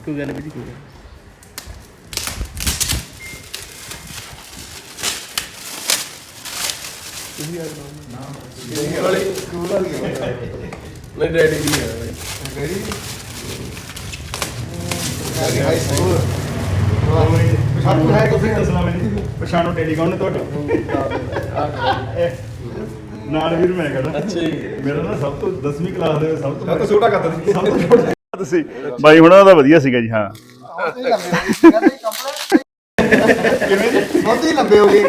ਕੋਈ ਗੱਲ ਨਹੀਂ ਕੋਈ ਗੱਲ ਇਹ ਵਾਲੀ ਸਕੂਲ ਵਾਲੀ ਹੈ ਨਹੀਂ ਡੈਡੀ ਦੀ ਹੈ ਬਾਈ ਗਈ ਹਾਈ ਸਕੂਲ ਪਛਾਣੂ ਹੈ ਤੁਸੀਂ? ਦੱਸਣਾ ਮੈਨੂੰ। ਪਛਾਣੋ ਟੈਲੀਕਾਮ ਨੇ ਤੁਹਾਡਾ? ਨਾਲ ਵੀਰ ਮੈਂ ਕਹਿੰਦਾ ਅੱਛਾ ਜੀ। ਮੇਰਾ ਨਾ ਸਭ ਤੋਂ 10ਵੀਂ ਕਲਾਸ ਦੇ ਸਭ ਤੋਂ ਛੋਟਾ ਕਰਤਾ ਸੀ ਸਭ ਤੋਂ ਛੋਟਾ। ਤੁਸੀਂ। ਬਾਈ ਹੁਣਾਂ ਦਾ ਵਧੀਆ ਸੀਗਾ ਜੀ ਹਾਂ। ਬਹੁਤ ਹੀ ਲੰਬੇ ਹੋ ਗਏ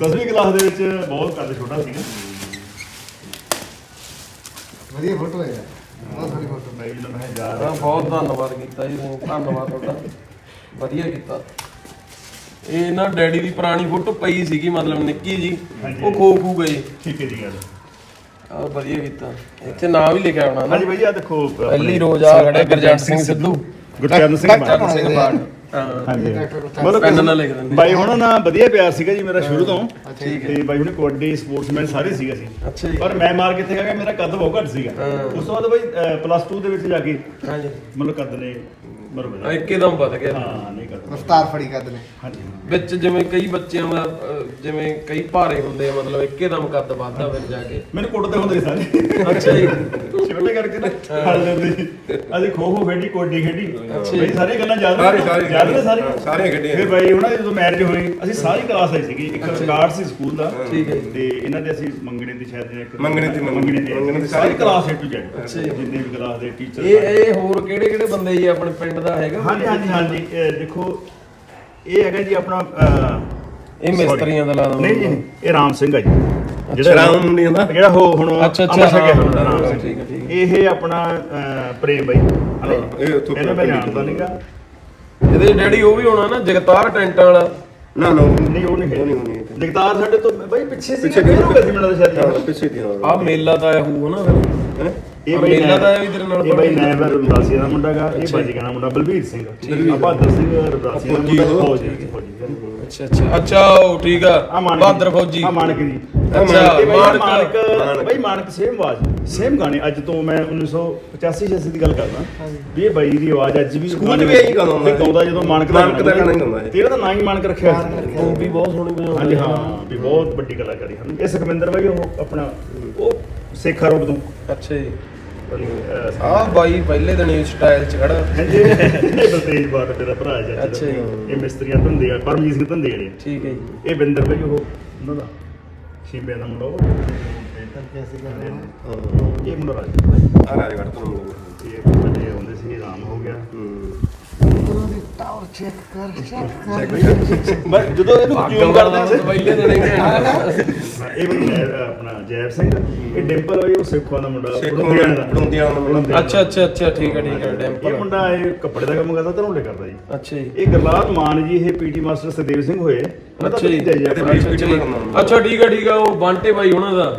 10ਵੀਂ ਕਲਾਸ ਦੇ ਵਿੱਚ ਬਹੁਤ ਕੱਦ ਛੋਟਾ ਸੀਗਾ ਵਧੀਆ ਫੋਟੋ ਹੈ ਬਹੁਤ ਸੋਹਣੀ ਫੋਟੋ ਬਾਈ ਜੀ ਨੂੰ ਮੈਂ ਜਾ ਹਾਂ, ਬਹੁਤ ਧੰਨਵਾਦ ਕੀਤਾ ਜੀ ਤੁਸੀਂ, ਧੰਨਵਾਦ ਤੁਹਾਡਾ। ਵਧੀਆ ਕੀਤਾ। ਇਹ ਨਾ ਡੈਡੀ ਦੀ ਪੁਰਾਣੀ ਫੋਟੋ ਪਈ ਸੀਗੀ ਮਤਲਬ ਨਿੱਕੀ ਜੀ। ਉਹ ਖੋ ਖੂ ਗਈ ਠੀਕ ਹੈ ਜੀ ਗੱਲ। ਆ ਵਧੀਆ ਕੀਤਾ। ਇੱਥੇ ਨਾਂ ਵੀ ਲਿਖਿਆ ਹੋਣਾ ਨਾ। ਹਾਂਜੀ ਬਾਈ ਆ ਦੇਖੋ ਆਪਣੇ ਪਹਿਲੀ ਰੋਜ਼ ਆ ਖੜੇ ਗੁਰਜੰਟ ਸਿੰਘ ਸਿੱਧੂ। ਗੁਰਚਰਨ ਸਿੰਘ ਗੁਰਚਰਨ ਬਾਣ। ਸਿੰਘ ਬਾਣ ਹਾਂ। ਹਾਂਜੀ। ਟਰੈਕਟਰ ਪੈਨ ਨਾਲ ਲਿਖ ਦਿੰਦੇ ਬਾਈ ਹੁਣਾਂ ਨਾਲ ਵਧੀਆ ਪਿਆਰ ਸੀਗਾ ਜੀ ਮੇਰਾ ਸ਼ੁਰੂ ਤੋਂ। ਠੀਕ ਤੇ ਬਾਈ ਹੁਣੇ ਕਬੱਡੀ ਸਪੋਰਟਸਮੈਨ ਸਾਰੇ ਸੀਗਾ ਸੀ ਅੱਛਾ ਜੀ। ਪਰ ਮੈਂ ਮਾਰ ਕਿੱਥੇ ਗਿਆ ਕਿ ਮੇਰਾ ਕੱਦ ਬਹੁਤ ਘੱਟ ਸੀਗਾ। ਉਸ ਤੋਂ ਬਾਅਦ ਬਾਈ ਪਲੱਸ 2 ਦੇ ਵਿੱਚ ਜਾ ਕੇ ਹਾਂਜੀ। ਮਤਲਬ ਕੱਦ ਨੇ। ਆ ਇੱਕਦਮ ਵੱਧ ਗਿਆ। ਹਾਂ ਨਹੀਂ ਕੱਦ ਰਫਤਾਰ ਫੜੀ ਕਰਦੇ ਨੇ। ਹਾਂਜੀ। ਵਿੱਚ ਜਿਵੇਂ ਕਈ ਬੱਚਿਆਂ ਦਾ ਅਹ, ਜਿਵੇਂ ਕਈ ਭਾਰੇ ਹੁੰਦੇ ਆ ਮਤਲਬ ਇੱਕਦਮ ਕੱਦ ਵੱਧਦਾ ਫਿਰ ਜਾ ਕੇ। ਮੈਨੂੰ ਕੁੱਟਦੇ ਹੁੰਦੇ ਸੀ ਸਾਰੇ। ਅੱਛਾ ਜੀ। ਛੋਟੇ ਕਰਕੇ ਨਾ ਫੜ ਲੈਂਦੇ ਅਸੀਂ ਖੋ ਖੋ ਖੇਡੀ ਕੋਡੀ ਖੇਡੀ। ਬਈ ਸਾਰੀਆਂ ਗੱਲਾਂ ਯਾਦ ਸਾਰੀ-? ਸਾਰੀ- ਯਾਦ ਨੇ ਸਾਰੀ ਹਾਂ, ਸਾਰੀਆਂ ਖੇਡੀਆਂ। ਫਿਰ ਬਾਈ ਉਹਨਾਂ ਦੀ ਜਦੋਂ ਮੈਰਿਜ ਹੋਈ ਅਸੀਂ ਸਾਰੀ ਕਲਾਸ ਆਈ ਸੀਗੀ। ਇੱਕ ਰਿਕਾਰਡ ਸੀ ਸਕੂਲ ਦਾ। ਠੀਕ ਹੈ ਜੀ। ਤੇ ਇਹਨਾਂ ਦੇ ਅਸੀਂ ਮੰਗਣੇ ਦੀ ਸ਼ਾਇਦ ਇੱਕ ਮੰਗਣੇ ਦੀ- ਮੰਗਣੇ ਦੀ। ਮੰਗਣੇ ਦੀ। ਸਾਰੀ ਸਾਰੀ ਕਲਾਸ ਏ ਟੂ ਜ਼ੈਡ। ਜਿੰਨੇ ਵੀ ਕਲਾਸ ਦੇ ਟੀਚਰ ਇਹ ਇਹ ਹੋਰ ਕਿਹੜੇ ਕਿਹੜੇ ਬੰਦੇ ਜੀ ਆਪਣੇ ਪਿੰਡ ਦਾ ਹੈਗਾ? ਹਾਂਜੀ ਹਾਂਜੀ ਹਾਂਜੀ। ਦੇਖੋ ਇਹ ਹੈਗਾ ਜੀ ਆਪਣਾ ਇਹ ਮਿਸਤਰੀਆਂ ਦਾ ਲਾ ਦੋ ਨਹੀਂ ਜੀ ਇਹ ਰਾਮ ਸਿੰਘ ਹੈ ਜੀ। ਰਾਮ ਨਹੀਂ ਹੁੰਦਾ? ਜਿਹੜਾ ਉਹ ਹੁਣ ਅੱਛਾ, ਅੱਛਾ, ਗਿਆ ਹਾਂ। ਠੀਕ ਹੈ, ਠੀਕ ਇਹ ਆਪਣਾ ਅਹ, ਪ੍ਰੇਮ ਬਾਈ। ਹਨਾ? ਇਹ ਉੱਥੋਂ ਇਹਨੂੰ ਮੈਂ ਜਾਣਦਾ ਨਹੀਂਗਾ। ਇਹਦੇ ਡੈਡੀ ਉਹ ਵੀ ਹੋਣਾ ਨਾ ਜਗਤਾਰ ਟੈਂਟਾਂ ਵਾਲਾ। ਨਾ ਨਾ ਨਹੀਂ ਉਹ ਨਹੀਂ ਉਹ ਨਹੀਂ ਹੈ ਹੋਣੀ ਜਗਤਾਰ ਸਾਡੇ ਤੋਂ ਬਾਈ ਪਿੱਛੇ ਸੀ ਪਿੱਛੇ ਹੋ ਗਿਆ ਸੀ ਮੈਨੂੰ ਲੱਗਦਾ ਹਾਂ ਪਿੱਛੇ ਦੀ ਆ ਮੇਲਾ ਤਾਂ ਆਇਆ ਹੋਊ ਨਾ ਫਿਰ। ਹੈ? ਇਹ ਬਾਈ ਮੇਲਾ ਤਾਂ ਇਹ ਵੀ ਤੇਰੇ ਨਾਲ ਇਹ ਬਾਈ ਪੜ੍ਹਦਾ ਨੈਬ ਰਮਦਾਸੀਆ ਦਾ ਮੁੰਡਾ ਗਾ ਇਹ ਬਾਜੀ ਦਾ ਮੁੰਡਾ ਬਲਬੀਰ ਸਿੰਘ। ਠੀਕ ਆ ਬਹਾਦਰ ਸਿੰਘ ਰਮਦਾਸੀਆ ਦਾ ਫੌਜੀ ਮੁੰਡਾ। ਫੌਜੀ ਫੌਜੀ। ਅੱਛਾ ਅੱਛਾ ਅੱਛਾ ਉਹ ਠੀਕ ਆ ਆ ਮਾਨਕ ਬਹਾਦਰ ਫੌਜੀ। ਆ ਮਾਨਕ ਜੀ। ਅੱਛਾ ਮਾਨਕ ਮਾਨਕ। ਬਾਈ ਮਾਨਕ ਸੇਮ ਆਵਾਜ਼ ਸੇਮ ਗਾਣੇ। ਅੱਜ ਤੋਂ ਮੈਂ 1985 86 ਦੀ ਗੱਲ ਕਰਦਾ। ਵੀ ਇਹ ਬਾਈ ਦੀ ਆਵਾਜ਼ ਅੱਜ ਵੀ ਸਕੂਲ ਵੀ ਇਹੀ ਗਾਉਂਦਾ ਹੁੰਦਾ ਗਾਉਂਦਾ ਜਦੋਂ ਮਾਨਕ ਦਾ ਮਾਨਕ ਦਾ ਗਾਣਾ ਹੀ ਗਾਉਂਦਾ। ਤੇਰਾ ਤਾਂ ਨਾਂ ਹੀ ਮਾਨਕ ਰੱਖਿਆ। ਉਹ ਵੀ ਬਹੁਤ ਸੋਹਣੀ ਬਣਾਉਂਦਾ ਹਾਂਜੀ ਹਾਂ। ਵੀ ਬਹੁਤ ਵੱਡੀ ਕਲਾਕਾਰੀ ਹਨ ਇਹ ਸੁਖਵਿੰਦਰ ਬਾਈ ਉਹ ਆਪਣਾ ਉਹ ਸੇਖਾ ਰੋਡ ਤੋਂ। ਅੱਛਾ ਜੀ। ਆ ਬਾਈ ਪਹਿਲੇ ਦਿਨ ਹੀ ਸਟਾਈਲ ਚ ਖੜਾ। ਹਾਂਜੀ। ਇਹ ਬਲਤੇਜ ਬਾਟ ਤੇਰਾ ਭਰਾ ਹੈ ਜੀ ਅੱਛਾ ਜੀ। ਇਹ ਮਿਸਤਰੀਆਂ ਧੰਦੇ ਆ ਪਰਮਜੀਤ ਸਿੰਘ ਧੰਦੇ ਜਿਹੜੇ ਠੀਕ ਹੈ ਜੀ। ਇਹ ਬਿੰਦਰ ਬਾਈ ਉਹ ਉਹਨਾਂ ਦਾ। ਉਹ ਇਹ ਮੁੰਡਾ ਰਾਜ ਆ ਰਾਜਗੜ੍ਹ ਤੋਂ ਮੰਗੋ ਇਹ ਵੱਡੇ ਹੁੰਦੇ ਸੀ ਰਾਮ ਹੋ ਗਿਆ ਟਾਵਰ ਚੈੱਕ ਕਰ ਚੈੱਕ ਮੈਂ ਜਦੋਂ ਇਹਨੂੰ ਕਿਉਂ ਕਰਦੇ ਸੀ ਪਹਿਲੇ ਦਿਨ ਹੀ ਘੈਂਟ। ਇਹ ਵੀ ਜੈ- ਆਪਣਾ ਜੈਬ ਸਿੰਘ ਇਹ ਡਿੰਪਲ ਬਾਈ ਉਹ ਸੇਖਵਾਂ ਦਾ ਮੁੰਡਾ ਸੇਖੋਂ ਬੜੁੰਦਿਆਂ ਦਾ ਬੜੁੰਦਿਆਂ ਦਾ ਮੁੰਡਾ। ਅੱਛਾ ਅੱਛਾ ਅੱਛਾ ਠੀਕ ਹੈ ਠੀਕ ਹੈ ਇਹ ਡੈਂਪਲ। ਮੁੰਡਾ ਇਹ ਕੱਪੜੇ ਦਾ ਕੰਮ ਕਰਦਾ ਧਰੋਲੇ ਕਰਦਾ ਜੀ। ਅੱਛਾ ਜੀ। ਇਹ ਗਰਲਾਤ ਮਾਨ ਜੀ ਇਹ ਪੀਟੀ ਮਾਸਟਰ ਸਦੇਵ ਸਿੰਘ ਹੋਏ। ਅੱਛਾ ਜੀ। ਅੱਛਾ ਠੀਕ ਹੈ ਠੀਕ ਹੈ ਉਹ ਬਾਂਟੇ ਬਾਈ ਉਹਨਾਂ ਦਾ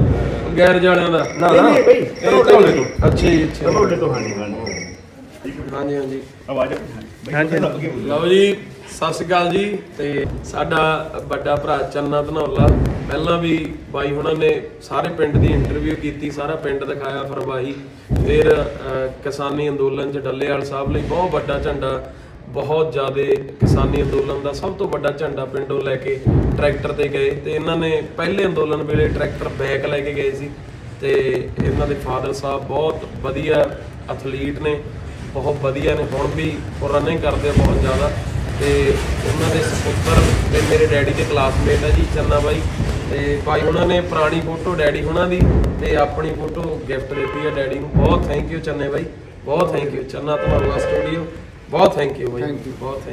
ਗੈਰਜ ਵਾਲਿਆਂ ਦਾ। ਨਾ ਨਾ। ਇਹ ਅੱਛਾ ਜੀ ਅੱਛਾ। ਧਰੋਲੇ ਤੋਂ ਹਾਂਜੀ ਹਾਂਜੀ। ਹਾਂਜੀ ਹਾਂਜੀ। ਆਵਾਜ਼ ਹਾਂਜੀ ਲਓ ਜੀ ਸਤਿ ਸ਼੍ਰੀ ਅਕਾਲ ਜੀ। ਤੇ ਸਾਡਾ ਵੱਡਾ ਭਰਾ ਚੰਨਾ ਧਨੌਲਾ ਪਹਿਲਾਂ ਵੀ ਬਾਈ ਹੁਣਾਂ ਨੇ ਸਾਰੇ ਪਿੰਡ ਦੀ ਇੰਟਰਵਿਊ ਕੀਤੀ ਸਾਰਾ ਪਿੰਡ ਦਿਖਾਇਆ ਫਰਵਾਹੀ ਫਿਰ ਕਿਸਾਨੀ ਅੰਦੋਲਨ ਚ ਡੱਲੇਵਾਲ ਸਾਹਿਬ ਲਈ ਬਹੁਤ ਵੱਡਾ ਝੰਡਾ ਬਹੁਤ ਜ਼ਿਆਦਾ ਕਿਸਾਨੀ ਅੰਦੋਲਨ ਦਾ ਸਭ ਤੋਂ ਵੱਡਾ ਝੰਡਾ ਪਿੰਡੋਂ ਲੈ ਕੇ ਟਰੈਕਟਰ ਤੇ ਗਏ। ਤੇ ਇਹਨਾਂ ਨੇ ਪਹਿਲੇ ਅੰਦੋਲਨ ਵੇਲੇ ਟਰੈਕਟਰ ਬੈਕ ਲੈ ਕੇ ਗਏ ਸੀ। ਤੇ ਇਹਨਾਂ ਦੇ ਫਾਦਰ ਸਾਹਿਬ ਬਹੁਤ ਵਧੀਆ ਐਥਲੀਟ ਨੇ। ਬਹੁਤ ਵਧੀਆ ਨੇ। ਹੁਣ ਵੀ ਉਹ ਰਨਿੰਗ ਕਰਦੇ ਆ ਬਹੁਤ ਜ਼ਿਆਦਾ। ਤੇ ਉਹਨਾਂ ਦੇ ਸੁਪੁੱਤਰ ਤੇ ਮੇਰੇ ਡੈਡੀ ਦੇ ਕਲਾਸਮੇਟ ਆ ਜੀ ਚੰਨਾ ਬਾਈ। ਤੇ ਭਾਈ ਉਹਨਾਂ ਨੇ ਪੁਰਾਣੀ ਫੋਟੋ ਡੈਡੀ ਉਹਨਾਂ ਦੀ ਤੇ ਆਪਣੀ ਫੋਟੋ ਗਿਫਟ ਦਿੱਤੀ ਹੈ ਡੈਡੀ ਨੂੰ। ਬਹੁਤ ਥੈਂਕ ਯੂ ਚੰਨੇ ਬਾਈ। ਬਹੁਤ ਥੈਂਕ ਯੂ ਚੰਨਾ ਤੁਹਾਡਾ ਸਟੂਡੀਓ ਬਹੁਤ ਥੈਂਕ ਯੂ ਬਾਈ। ਬਹੁਤ ਥੈਂਕ